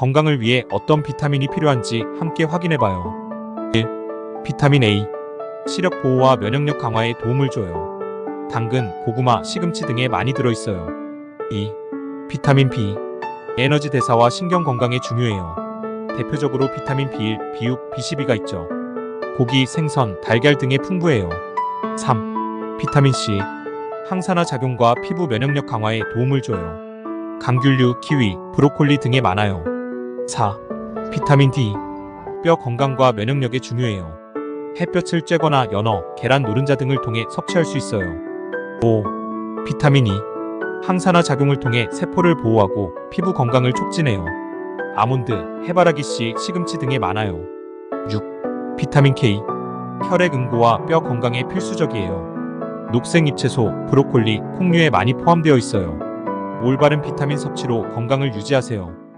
건강을 위해 어떤 비타민이 필요한지 함께 확인해봐요. 1. 비타민 A. 시력 보호와 면역력 강화에 도움을 줘요. 당근, 고구마, 시금치 등에 많이 들어있어요. 2. 비타민 B. 에너지 대사와 신경 건강에 중요해요. 대표적으로 비타민 B1, B6, B12가 있죠. 고기, 생선, 달걀 등에 풍부해요. 3. 비타민 C. 항산화 작용과 피부 면역력 강화에 도움을 줘요. 감귤류, 키위, 브로콜리 등에 많아요. 4. 비타민 D. 뼈 건강과 면역력에 중요해요. 햇볕을 쬐거나 연어, 계란 노른자 등을 통해 섭취할 수 있어요. 5. 비타민 E. 항산화 작용을 통해 세포를 보호하고 피부 건강을 촉진해요. 아몬드, 해바라기 씨, 시금치 등에 많아요. 6. 비타민 K. 혈액 응고와 뼈 건강에 필수적이에요. 녹색 잎채소, 브로콜리, 콩류에 많이 포함되어 있어요. 올바른 비타민 섭취로 건강을 유지하세요.